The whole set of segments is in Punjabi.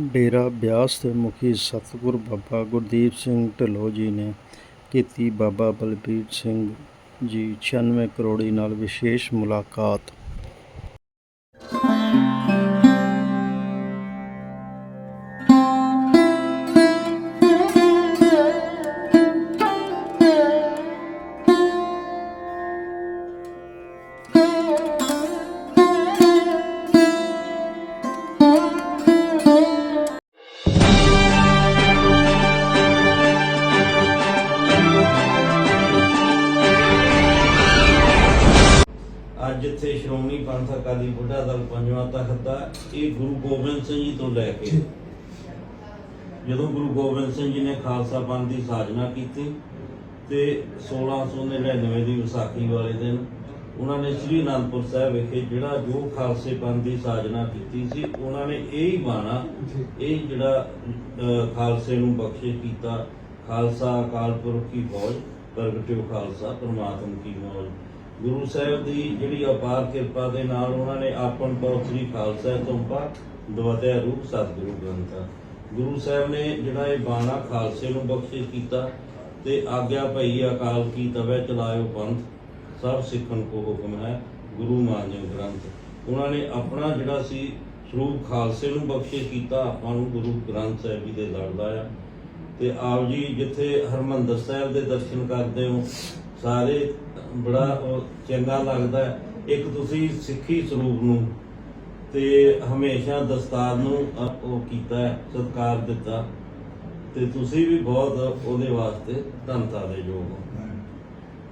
ਡੇਰਾ ਬਿਆਸ ਦੇ ਮੁਖੀ ਸਤਿਗੁਰ ਬਾਬਾ ਗੁਰਦੀਪ ਸਿੰਘ ਢਿੱਲੋਂ ਜੀ ਨੇ ਕੀਤੀ ਬਾਬਾ ਬਲਬੀਰ ਸਿੰਘ ਜੀ 96 ਕਰੋੜੀ ਨਾਲ ਵਿਸ਼ੇਸ਼ ਮੁਲਾਕਾਤ। ਪੰਥ ਅਕਾਲੀ ਬੁੱਢਾ ਦਲ ਪੰਜਵਾਂ ਤਖਤ ਦਾ ਇਹ ਗੁਰੂ ਗੋਬਿੰਦ ਸਿੰਘ ਜੀ ਤੋਂ ਲੈ ਕੇ ਜਦੋਂ ਗੁਰੂ ਗੋਬਿੰਦ ਸਿੰਘ ਜੀ ਨੇ ਖਾਲਸਾ ਪੰਥ ਦੀ ਸਾਜਨਾ ਕੀਤੀ ਤੇ 1699 ਦੀ ਵਿਸਾਖੀ ਵਾਲੇ ਦਿਨ ਉਹਨਾਂ ਨੇ ਸ੍ਰੀ ਅਨੰਦਪੁਰ ਸਾਹਿਬ ਵਿਖੇ ਜਿਹੜਾ ਜੋ ਖਾਲਸੇ ਪੰਥ ਦੀ ਸਾਜਨਾ ਕੀਤੀ ਸੀ ਉਹਨਾਂ ਨੇ ਇਹ ਹੀ ਬਾਣਾ ਇਹ ਜਿਹੜਾ ਖਾਲਸੇ ਨੂੰ ਬਖਸ਼ਿਸ਼ ਕੀਤਾ ਖਾਲਸਾ ਅਕਾਲ ਪੁਰਖ ਕੀ ਫੌਜ ਪ੍ਰਗਟਿਓ ਖਾਲਸਾ ਪਰਮਾਤਮ ਕੀ ਮੌਜ। ਗੁਰੂ ਸਾਹਿਬ ਦੀ ਜਿਹੜੀ ਅਪਾਰ ਕਿਰਪਾ ਦੇ ਨਾਲ ਉਹਨਾਂ ਨੇ ਆਪਨ ਤੋਂ ਸ੍ਰੀ ਖਾਲਸਾ ਤੋਂ ਦਵਤਿਆ ਰੂਪ ਸਤਿਗੁਰੂ ਗ੍ਰੰਥਾ ਗੁਰੂ ਸਾਹਿਬ ਨੇ ਜਿਹੜਾ ਇਹ ਬਾਣਾ ਖਾਲਸੇ ਨੂੰ ਬਖਸ਼ਿਸ਼ ਕੀਤਾ ਤੇ ਆਗਿਆ ਭਈ ਅਕਾਲ ਕੀ ਤਵੇ ਚਲਾਇਓ ਪੰਥ, ਸਭ ਸਿੱਖਣ ਕੋ ਹੁਕਮ ਹੈ, ਗੁਰੂ ਮਾਨਿਓ ਗ੍ਰੰਥ। ਉਹਨਾਂ ਨੇ ਆਪਣਾ ਜਿਹੜਾ ਸੀ ਸਰੂਪ ਖਾਲਸੇ ਨੂੰ ਬਖਸ਼ਿਸ਼ ਕੀਤਾ, ਆਪਾਂ ਨੂੰ ਗੁਰੂ ਗ੍ਰੰਥ ਸਾਹਿਬ ਜੀ ਦੇ ਲੜਦਾ ਆ ਤੇ ਆਪ ਜੀ ਜਿੱਥੇ ਹਰਮੰਦਰ ਸਾਹਿਬ ਦੇ ਦਰਸ਼ਨ ਕਰਦੇ ਹੋ ਸਾਰੇ ਬੜਾ ਉਹ ਚੰਗਾ ਲੱਗਦਾ ਹੈ। ਇੱਕ ਤੁਸੀਂ ਸਿੱਖੀ ਸਰੂਪ ਨੂੰ ਤੇ ਹਮੇਸ਼ਾ ਦਸਤਾਰ ਨੂੰ ਅ- ਉਹ ਕੀਤਾ ਹੈ, ਸਤਿਕਾਰ ਦਿੱਤਾ। ਤੇ ਤੁਸੀਂ ਵੀ ਬਹੁਤ ਉਹਦੇ ਵਾਸਤੇ ਧੰਨਤਾ ਦੇ ਯੋਗ ਹੋ।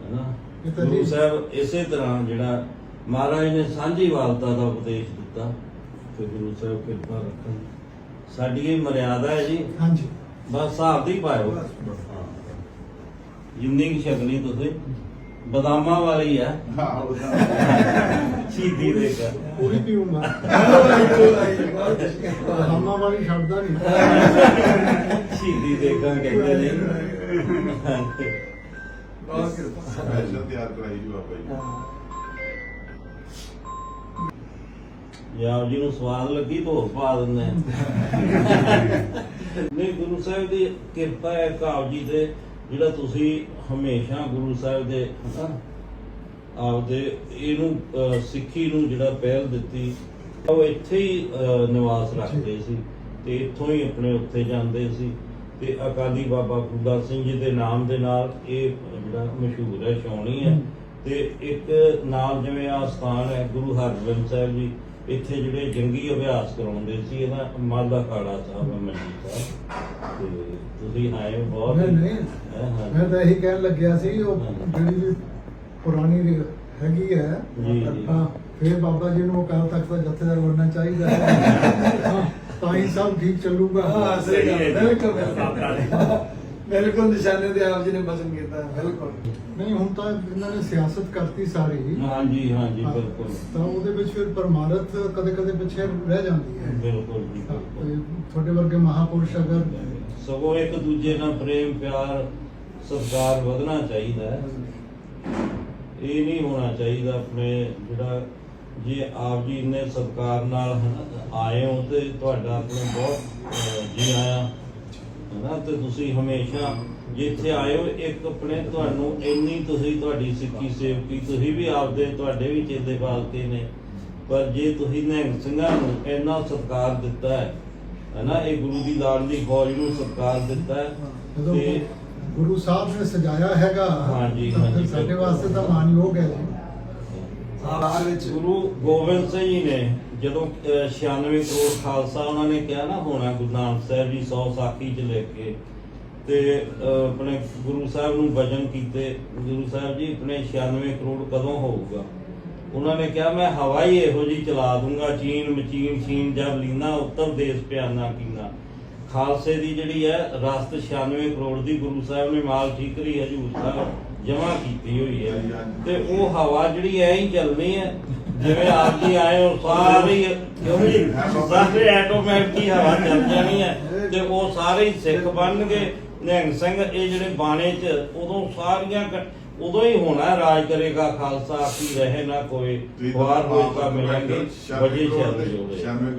ਹੈਨਾ? ਇਹ ਗੁਰੂ ਸਾਹਿਬ ਇਸੇ ਤਰ੍ਹਾਂ ਜਿਹੜਾ ਮਹਾਰਾਜ ਨੇ ਸਾਂਝੀ ਵਾਲਤਾ ਦਾ ਉਪਦੇਸ਼ ਦਿੱਤਾ ਤੇ ਗੁਰੂ ਸਾਹਿਬ ਕਿਰਪਾ ਰੱਖਣ। ਸਾਡੀ ਇਹ ਮਰਿਆਦਾ ਹੈ ਜੀ। ਹਾਂਜੀ। ਬਸ ਹਿਸਾਬ ਦੀ ਪਾਇਓ। ਕਿ ਸ਼ਕਲੀ ਤੁਸੀਂ। ਬਦਾਮਾਂ ਵਾਲੀ ਹੈ ਸ਼ੀਦੀ ਦੇ ਕਰ ਪੂਰੀ ਪੀਊਂਗਾ ਹਮਾ ਵਾਲੀ ਛੱਡਦਾ ਨਹੀਂ। ਸ਼ੀਦੀ ਦੇ ਕਰ ਕਹਿੰਦੇ ਨੇ। ਸਪੈਸ਼ਲ ਤਿਆਰ ਕਰਾਈ ਜੀ ਬਾਬਾ ਜੀ। ਯਾਰ ਜੀ ਨੂੰ ਸਵਾਦ ਲੱਗੀ ਤਾਂ ਹੋਰ ਪਾ ਦਿੰਦੇ ਆ। ਨਹੀਂ ਗੁਰੂ ਸਾਹਿਬ ਦੀ ਕਿਰਪਾ ਹੈ ਕਾਬ ਜੀ ਤੇ ਜਿਹੜਾ ਤੁਸੀਂ ਹਮੇਸ਼ਾ ਗੁਰੂ ਸਾਹਿਬ ਦੇ ਆਪਦੇ ਇਹਨੂੰ ਸਿੱਖੀ ਨੂੰ ਜਿਹੜਾ ਪਹਿਲ ਦਿੱਤੀ ਉਹ ਇੱਥੇ ਹੀ ਨਿਵਾਸ ਰੱਖਦੇ ਸੀ ਤੇ ਇੱਥੋਂ ਹੀ ਆਪਣੇ ਉੱਥੇ ਜਾਂਦੇ ਸੀ ਤੇ ਅਕਾਲੀ ਬਾਬਾ ਫੂਲਾ ਸਿੰਘ ਜੀ ਦੇ ਨਾਮ ਦੇ ਨਾਲ ਇਹ ਜਿਹੜਾ ਮਸ਼ਹੂਰ ਹੈ ਛਾਉਣੀ ਹੈ ਤੇ ਇੱਕ ਨਾਲ ਜਿਵੇਂ ਆ ਸਥਾਨ ਹੈ ਗੁਰੂ ਹਰਗੋਬਿੰਦ ਸਾਹਿਬ ਜੀ ਇੱਥੇ ਜਿਹੜੇ ਜੰਗੀ ਅਭਿਆਸ ਕਰਾਉਂਦੇ ਸੀ ਇਹਦਾ ਮਾਲਾ ਖਾੜਾ ਸਾਹਿਬ ਮੰਡੀ ਸਾਹਿਬ ਤੇ ਤੁਸੀਂ ਆਏ ਹੋ ਬਹੁਤ ਨਹੀਂ ਨਹੀਂ। ਮੈਂ ਤਾਂ ਇਹੀ ਕਹਿਣ ਲੱਗਿਆ ਸੀ ਉਹ। ਜਿਹੜੀ ਵੀ ਪੁਰਾਣੀ ਹੈਗੀ ਹੈ। ਹਾਂ ਫਿਰ ਬਾਬਾ ਜੀ ਨੂੰ ਅਕਾਲ ਤਖਤ ਦਾ ਜਥੇਦਾਰ ਬਣਨਾ ਚਾਹੀਦਾ ਹੈ ਹਾਂ, ਤਾਂ ਹੀ ਸਭ ਠੀਕ ਚੱਲੂਗਾ ਹਾਂ ਸਹੀ ਗੱਲ ਹੈ। ਬਿਲਕੁਲ ਬਾਬਾ ਬਿਲਕੁਲ ਨਿਸ਼ਾਨੇ ਤੇ ਆਪ ਜੀ ਨੇ ਬਸਮ ਕੀਤਾ ਬਿਲਕੁਲ। ਨਹੀਂ ਹੁਣ ਤਾਂ ਇਹਨਾਂ ਨੇ ਸਿਆਸਤ ਕਰਤੀ ਸਾਰੀ। ਹਾਂਜੀ ਹਾਂਜੀ ਹਾਂ, ਬਿਲਕੁਲ। ਤਾਂ ਉਹਦੇ ਵਿੱਚ ਫਿਰ ਪਰਮਾਰਥ ਕਦੇ ਕਦੇ ਪਿੱਛੇ ਰਹਿ ਜਾਂਦੀ ਹੈ। ਬਿਲਕੁਲ ਜੀ ਹਾਂ, ਬਿਲਕੁਲ। ਤੇ ਤੁਹਾਡੇ ਵਰਗੇ ਮਹਾਪੁਰਸ਼ ਅਗਰ ਸਗੋਂ ਇੱਕ ਦੂਜੇ ਨਾਲ ਪ੍ਰੇਮ ਪਿਆਰ ਸਤਿਕਾਰ ਵਧਣਾ ਚਾਹੀਦਾ ਹੈ। ਇਹ ਨਹੀਂ ਹੋਣਾ ਚਾਹੀਦਾ ਆਪਣੇ ਜਿਹੜਾ ਜੇ ਆਪ ਜੀ ਇੰਨੇ ਸਤਿਕਾਰ ਨਾਲ ਹਨਾ ਆਏ ਹੋ ਤੇ ਤੁਹਾਡਾ ਆਪਣੇ ਬਹੁਤ ਅਹ, ਜੀ ਆਇਆ ਹਨਾ ਤੇ ਤੁਸੀਂ ਹਮੇਸ਼ਾ ਜਿੱਥੇ ਆਏ ਹੋ ਇੱਕ ਆਪਣੇ ਤੁਹਾਨੂੰ ਇੰਨੀ ਤੁਸੀਂ ਤੁਹਾਡੀ ਸਿੱਖੀ ਸੇਵਕੀ ਤੁਸੀਂ ਵੀ ਆਪਦੇ ਤੁਹਾਡੇ ਵੀ ਚੇਲੇ ਪਾਲਤੇ ਨੇ ਪਰ ਜੇ ਤੁਸੀਂ ਨਿਹੰਗ ਸਿੰਘਾਂ ਨੂੰ ਇੰਨਾ ਸਤਿਕਾਰ ਦਿੱਤਾ ਹੈ ਹਨਾ ਇਹ ਗੁਰੂ ਦੀ ਲਾਡਲੀ ਫੌਜ ਨੂੰ ਸਤਿਕਾਰ ਦਿੱਤਾ ਹੈ ਤੇ ਗੁਰੂ ਸਾਹਿਬ ਨੇ ਸਜਾਇਆ ਹੈਗਾ ਹਾਂਜੀ, ਹਾਂਜੀ, ਸਾਡੇ। ਵਾਸਤੇ ਤਾਂ ਮਾਨਯੋਗ ਹੈ ਜੀ ਬਾਹਰ ਵਿੱਚ ਗੁਰੂ ਗੋਬਿੰਦ ਸਿੰਘ ਜੀ ਨੇ ਜਦੋਂ ਅਹ, 96 ਕਰੋੜ ਖਾਲਸਾ ਉਹਨਾਂ ਨੇ ਕਿਹਾ ਨਾ ਹੋਣਾ ਗੁਰੂ ਨਾਨਕ ਸਾਹਿਬ ਜੀ 100 ਸਾਖੀ ਚ ਲੈ ਕੇ ਤੇ ਅਹ, ਆਪਣੇ ਗੁਰੂ ਸਾਹਿਬ ਨੂੰ ਵਜਨ ਕੀਤੇ ਗੁਰੂ ਸਾਹਿਬ ਜੀ ਆਪਣੇ 96 ਕਰੋੜ ਕਦੋਂ ਹੋਊਗਾ? ਉਹਨਾਂ ਨੇ ਕਿਹਾ ਮੈਂ ਹਵਾ ਇਹੋ ਜੀ ਚਲਾ ਦੂੰਗਾ ਚੀਨ ਮਚੀਨ ਛੀਨ ਜਬ ਲੀਨਾ ਉੱਤਰ ਦੇਸ਼ ਪਿਆਨਾ ਕੀਨਾ ਖਾਲਸੇ ਦੀ ਜਿਹੜੀ ਹੈ ਰਸਤ 96 ਕਰੋੜ ਦੀ ਗੁਰੂ ਸਾਹਿਬ ਨੇ ਮਾਲ ਠੀਕਰੀ ਹਜੂਰ ਸਾਹਿਬ ਜਮਾ ਕੀਤੀ ਹੋਈ ਹੈ। ਤੇ ਉਹ ਹਵਾ ਜਿਹੜੀ ਐ ਹੀ ਚੱਲਣੀ ਹੈ। ਜਿਵੇਂ ਆਪ ਜੀ ਆਏ ਹੋ ਸਾਰੀ ਕਿਉਂ ਜੀ ਸਾਰੇ ਆਟੋਮੈਟਿਕ ਹਵਾ ਚੱਲ ਜਾਣੀ ਹੈ ਤੇ ਉਹ ਸਾਰੇ ਹੀ ਸਿੱਖ ਬਣਨਗੇ। ਨਿਹੰਗ ਸਿੰਘ ਇਹ ਜਿਹੜੇ ਬਾਣੇ 'ਚ ਉਦੋਂ ਸਾਰੀਆਂ ਉਦੋਂ ਹੀ ਹੋਣਾ ਰਾਜ ਕਰੇਗਾ ਖਾਲਸਾ ਆਪੀ ਰਹੇ ਨਾ ਕੋਈ ਵਾਰ ਹੋਏ ਤਾਂ ਮਿਲਾਂਗੇ ਵਜੇ ਜੋੜੇ। ਸ਼ਾਮੇ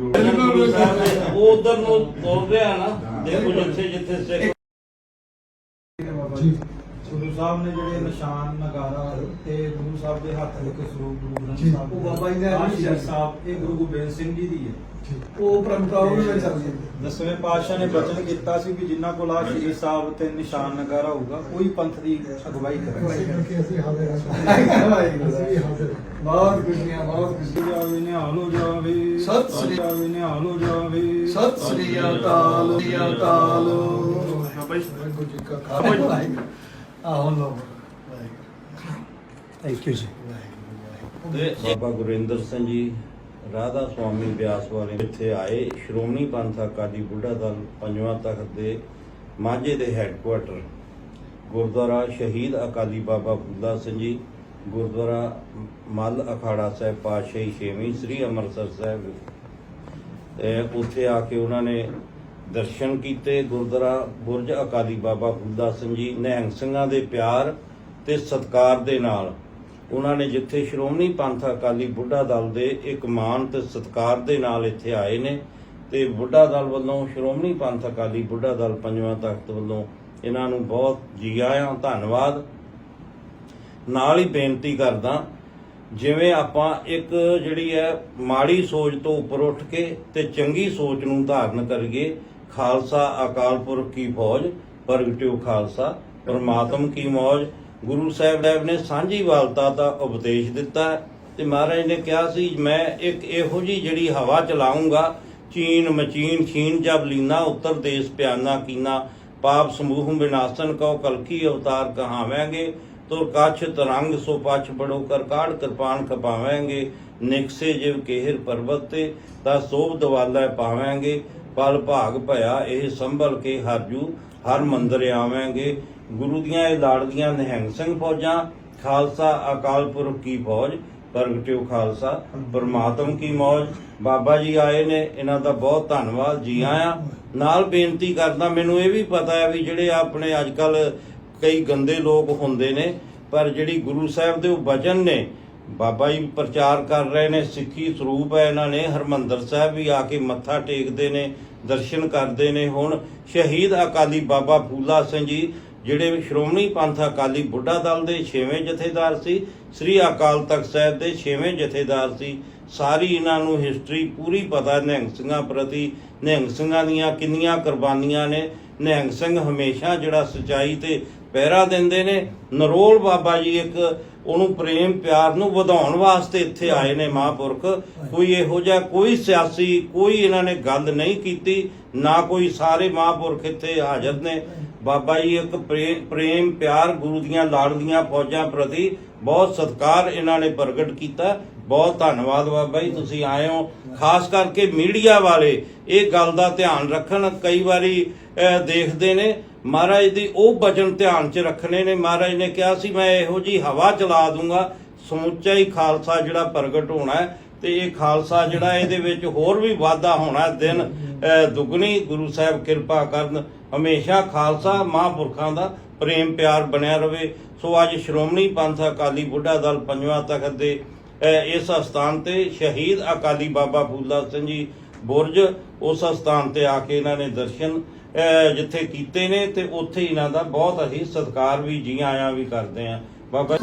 ਉਹ ਉਧਰ ਨੂੰ ਤੋਰ ਰਿਹਾ ਨਾ ਦੇਖੋ ਜਿੱਥੇ ਜਿੱਥੇ ਸਿੱਖ ਜੀ। ਗੁਰੂ ਸਾਹਿਬ ਨੇ ਜਿਹੜੇ ਨਿਸ਼ਾਨ ਨਗਾਰਾ ਤੇ ਗੁਰੂ ਸਾਹਿਬ ਦੇ ਹੱਥ ਲਿਖੇ ਸਰੂਪ ਗੁਰੂ ਗ੍ਰੰਥ ਜੀ। ਸਾਹਿਬ ਉਹ ਬਾਬਾ ਜੀ ਨੇ ਆਸ਼ੀਰਵਾਦ ਸਾਹਿਬ ਇਹ ਗੁਰੂ ਗੋਬਿੰਦ ਸਿੰਘ ਜੀ ਦੀ ਹੈ। ਉਹ ਪਰੰਪਰਾ ਉਹ ਵਿੱਚ ਚੱਲਦੀ ਹੈ। ਦਸਵੇਂ ਪਾਤਸ਼ਾਹ ਨੇ ਬਚਨ ਕੀਤਾ ਸੀ ਕਿ ਜਿਨ੍ਹਾਂ ਕੋਲ ਆ ਸ਼੍ਰੀ ਸਾਹਿਬ ਤੇ ਨਿਸ਼ਾਨ ਨਗਾਰਾ ਹੋਊਗਾ ਕੋਈ ਪੰਥ ਦੀ ਅਗਵਾਈ ਕਰੇਗਾ। ਇਸੇ ਕਰਕੇ ਅਸੀਂ ਹਾਜ਼ਰ ਹਾਂ। ਅਸੀਂ ਵੀ ਹਾਜ਼ਰ ਹਾਂ। ਬਹੁਤ ਖੁਸ਼ੀਆਂ ਬਹੁਤ ਖੁਸ਼ੀਆਂ ਜਾਵੇ ਨਿਹਾਲ ਹੋ ਜਾਵੇ ਸਤਿ ਸ੍ਰੀ- ਜਾਵੇ ਨਿਹਾਲ ਹੋ ਜਾਵੇ ਸਤਿ ਸ੍ਰੀ ਅਕਾਲ। ਸ੍ਰੀ ਅਕਾਲ। ਵਾਹਿਗੁਰੂ ਜੀ ਕਾ ਖਾਲਸਾ। ਆਹੋ ਲੋ ਥੈਂਕ ਯੂ ਜੀ। ਤੇ ਬਾਬਾ ਗੁਰਿੰਦਰ ਸਿੰਘ ਜੀ, ਰਾਧਾ ਸੁਆਮੀ ਬਿਆਸ ਵਾਲੇ ਇੱਥੇ ਆਏ। ਸ਼੍ਰੋਮਣੀ ਪੰਥ ਅਕਾਲੀ ਬੁੱਢਾ ਦਲ ਪੰਜਵਾਂ ਤਖਤ ਦੇ ਮਾਝੇ ਦੇ ਹੈੱਡਕੁਆਟਰ ਗੁਰਦੁਆਰਾ ਸ਼ਹੀਦ ਅਕਾਲੀ ਬਾਬਾ ਬੁੱਢਾ ਸਿੰਘ ਜੀ, ਗੁਰਦੁਆਰਾ ਮੱਲ ਅਖਾੜਾ ਸਾਹਿਬ ਪਾਤਸ਼ਾਹੀ ਛੇਵੀਂ ਸ੍ਰੀ ਅੰਮ੍ਰਿਤਸਰ ਸਾਹਿਬ। ਉੱਥੇ ਆ ਕੇ ਉਹਨਾਂ ਨੇ ਦਰਸ਼ਨ ਕੀਤੇ, ਗੁਰਦੁਆਰਾ ਬੁਰਜ ਅਕਾਲੀ ਬਾਬਾ ਬੁੱਢਾ ਸਿੰਘ ਜੀ ਨਿਹੰਗ ਸਿੰਘਾਂ ਦੇ ਪਿਆਰ ਤੇ ਸਤਿਕਾਰ ਦੇ ਨਾਲ ਉਹਨਾਂ ਨੇ ਜਿੱਥੇ ਸ਼੍ਰੋਮਣੀ ਪੰਥ ਅਕਾਲੀ ਬੁੱਢਾ ਦਲ ਦੇ ਇੱਕ ਮਾਨ ਤੇ ਸਤਿਕਾਰ ਦੇ ਨਾਲ ਇੱਥੇ ਆਏ ਨੇ ਤੇ ਬੁੱਢਾ ਦਲ ਵੱਲੋਂ, ਸ਼੍ਰੋਮਣੀ ਪੰਥ ਅਕਾਲੀ ਬੁੱਢਾ ਦਲ ਪੰਜਵਾਂ ਤਖਤ ਵੱਲੋਂ ਇਹਨਾਂ ਨੂੰ ਬਹੁਤ ਜੀ ਆਇਆਂ, ਧੰਨਵਾਦ। ਨਾਲ ਹੀ ਬੇਨਤੀ ਕਰਦਾ, ਜਿਵੇਂ ਆਪਾਂ ਇੱਕ ਜਿਹੜੀ ਹੈ ਮਾੜੀ ਸੋਚ ਤੋਂ ਉੱਪਰ ਉੱਠ ਕੇ ਤੇ ਚੰਗੀ ਸੋਚ ਨੂੰ ਧਾਰਨ ਕਰੀਏ ਖਾਲਸਾ ਅਕਾਲ ਪੁਰਖ ਕੀ ਫੌਜ ਪ੍ਰਗਟਿਓ ਖਾਲਸਾ, ਪਰਮਾਤਮ ਕੀ ਮੌਜ। ਗੁਰੂ ਸਾਹਿਬ ਸਾਹਿਬ ਨੇ ਸਾਂਝੀ ਵਾਲਤਾ ਦਾ ਉਪਦੇਸ਼ ਦਿੱਤਾ ਤੇ ਮਹਾਰਾਜ ਨੇ ਕਿਹਾ ਸੀ, ਮੈਂ ਇੱਕ ਇਹੋ ਜੀ ਜਿਹੜੀ ਹਵਾ ਚਲਾਉਂਗਾ, ਚੀਨ ਮਚੀਨ ਛੀਨ ਜਬ ਲੀਨਾ, ਉੱਤਰ ਦੇਸ਼ ਪਿਆਨਾ ਕੀਨਾ, ਪਾਪ ਸਮੂਹ ਵਿਨਾਸ਼ਨ ਕਉ ਕਲਕੀ ਅਵਤਾਰ ਕਹਾਵਾਂਗੇ, ਤੁਰ ਕੱਛ ਤਰੰਗ ਸੋ ਪਛ ਬੜੋ ਕਰ ਕਾੜ ਕਿਰਪਾਨ ਖਪਾਵਾਂਗੇ, ਨਿਕਸੇ ਜਿਵ ਕੇਹਰ ਪਰਬਤ ਤੇ, ਤਾਂ ਸੋਭ ਦਵਾਲਾ ਪਾਵਾਂਗੇ। ਪਲ ਭਾਗ ਭਇਆ, ਇਹ ਸੰਭਲ ਕੇ ਹਰਜੂ ਹਰ ਮੰਦਰ ਆਵਾਂਗੇ। ਗੁਰੂ ਦੀਆਂ ਇਹ ਲਾੜਦੀਆਂ ਨਿਹੰਗ ਸਿੰਘ ਫੌਜਾਂ, ਖਾਲਸਾ ਅਕਾਲ ਪੁਰਖ ਕੀ ਫੌਜ ਪ੍ਰਗਟਿਓ ਖਾਲਸਾ, ਪਰਮਾਤਮ ਕੀ ਮੌਜ। ਬਾਬਾ ਜੀ ਆਏ ਨੇ, ਇਹਨਾਂ ਦਾ ਬਹੁਤ ਧੰਨਵਾਦ, ਜੀ ਆਇਆਂ। ਨਾਲ ਬੇਨਤੀ ਕਰਦਾ, ਮੈਨੂੰ ਇਹ ਵੀ ਪਤਾ ਹੈ ਵੀ ਜਿਹੜੇ ਆਪਣੇ ਅੱਜ ਕੱਲ ਕਈ ਗੰਦੇ ਲੋਕ ਹੁੰਦੇ ਨੇ, ਪਰ ਜਿਹੜੀ ਗੁਰੂ ਸਾਹਿਬ ਦੇ ਉਹ ਵਚਨ ਨੇ ਬਾਬਾ ਜੀ ਪ੍ਰਚਾਰ ਕਰ ਰਹੇ ਨੇ, ਸਿੱਖੀ ਸਰੂਪ ਹੈ ਇਹਨਾਂ ਨੇ, ਹਰਮੰਦਰ ਸਾਹਿਬ ਵੀ ਆ ਕੇ ਮੱਥਾ ਟੇਕਦੇ ਨੇ, ਦਰਸ਼ਨ ਕਰਦੇ ਨੇ ਹੁਣ। ਸ਼ਹੀਦ ਅਕਾਲੀ ਬਾਬਾ ਫੂਲਾ ਸਿੰਘ ਜੀ, ਜਿਹੜੇ ਸ਼੍ਰੋਮਣੀ ਪੰਥ ਅਕਾਲੀ ਬੁੱਢਾ ਦਲ ਦੇ 6ਵੇਂ ਜਥੇਦਾਰ ਸੀ, ਸ੍ਰੀ ਅਕਾਲ ਤਖਤ ਸਾਹਿਬ ਦੇ 6ਵੇਂ ਜਥੇਦਾਰ ਸੀ। ਸਾਰੀ ਇਹਨਾਂ ਨੂੰ ਹਿਸਟਰੀ ਪੂਰੀ ਪਤਾ ਨਿਹੰਗ ਸਿੰਘਾਂ ਪ੍ਰਤੀ। ਨਿਹੰਗ ਸਿੰਘਾਂ ਦੀਆਂ ਕਿੰਨੀਆਂ ਕੁਰਬਾਨੀਆਂ ਨੇ। ਨਿਹੰਗ ਸਿੰਘ ਹਮੇਸ਼ਾ ਜਿਹੜਾ ਸਚਾਈ ਤੇ ਪਹਿਰਾ ਦਿੰਦੇ ਨੇ। ਨਰੋਲ ਬਾਬਾ ਜੀ ਇੱਕ ਉਹਨੂੰ ਪ੍ਰੇਮ ਪਿਆਰ ਨੂੰ ਵਧਾਉਣ ਵਾਸਤੇ ਇੱਥੇ ਆਏ ਨੇ ਮਹਾਂਪੁਰਖ। ਕੋਈ ਇਹੋ ਜਿਹਾ ਕੋਈ ਸਿਆਸੀ ਕੋਈ ਇਹਨਾਂ ਨੇ ਗੱਲ ਨਹੀਂ ਕੀਤੀ ਨਾ ਕੋਈ ਸਾਰੇ ਮਹਾਂਪੁਰਖ ਇੱਥੇ ਹਾਜ਼ਰ ਨੇ। ਬਾਬਾ ਜੀ ਇੱਕ ਪ੍ਰੇਮ ਪਿਆਰ ਗੁਰੂ ਦੀਆਂ ਲਾੜਦੀਆਂ ਫੌਜਾਂ ਪ੍ਰਤੀ ਬਹੁਤ ਸਤਿਕਾਰ ਇਹਨਾਂ ਨੇ ਪ੍ਰਗਟ ਕੀਤਾ। ਬਹੁਤ ਧੰਨਵਾਦ ਬਾਬਾ ਜੀ ਤੁਸੀਂ ਆਏ ਹੋ। ਖਾਸ ਕਰਕੇ ਮੀਡੀਆ ਵਾਲੇ ਇਹ ਗੱਲ ਦਾ ਧਿਆਨ ਰੱਖਣ। ਕਈ ਵਾਰੀ ਅਹ, ਦੇਖਦੇ ਨੇ ਮਹਾਰਾਜ ਦੀ ਉਹ ਬਚਨ ਧਿਆਨ 'ਚ ਰੱਖਣੇ ਨੇ। ਮਹਾਰਾਜ ਨੇ ਕਿਹਾ ਸੀ ਮੈਂ ਇਹੋ ਜੀ ਹਵਾ ਚਲਾ ਦੂੰਗਾ। ਸਮੁੱਚਾ ਹੀ ਖਾਲਸਾ ਜਿਹੜਾ ਪ੍ਰਗਟ ਹੋਣਾ ਹੈ ਤੇ ਇਹ ਖਾਲਸਾ ਜਿਹੜਾ ਇਹਦੇ ਵਿੱਚ ਹੋਰ ਵੀ ਵਾਧਾ ਹੋਣਾ ਦਿਨ ਅਹ, ਦੁੱਗਣੀ ਗੁਰੂ ਸਾਹਿਬ ਕਿਰਪਾ ਕਰਨ ਹਮੇਸ਼ਾ ਖਾਲਸਾ ਮਹਾਂਪੁਰਖਾਂ ਦਾ ਪ੍ਰੇਮ ਪਿਆਰ ਬਣਿਆ ਰਵੇ। ਸੋ ਅੱਜ ਸ਼੍ਰੋਮਣੀ ਪੰਥ ਅਕਾਲੀ ਬੁੱਢਾ ਦਲ ਪੰਜਵਾਂ ਤਖਤ ਦੇ ਇਸ ਸਥਾਨ ਤੇ ਸ਼ਹੀਦ ਅਕਾਲੀ ਬਾਬਾ ਫੂਲਾ ਸਿੰਘ ਜੀ ਬੁਰਜ ਉਸ ਸਥਾਨ ਤੇ ਆ ਕੇ ਇਹਨਾਂ ਨੇ ਦਰਸ਼ਨ ਅਹ, ਜਿੱਥੇ ਕੀਤੇ ਨੇ ਤੇ ਉੱਥੇ ਇਹਨਾਂ ਦਾ ਬਹੁਤ ਅਸੀਂ ਸਤਿਕਾਰ ਵੀ ਜੀ ਆਇਆਂ ਵੀ ਕਰਦੇ ਆਂ। ਬਾਬਾ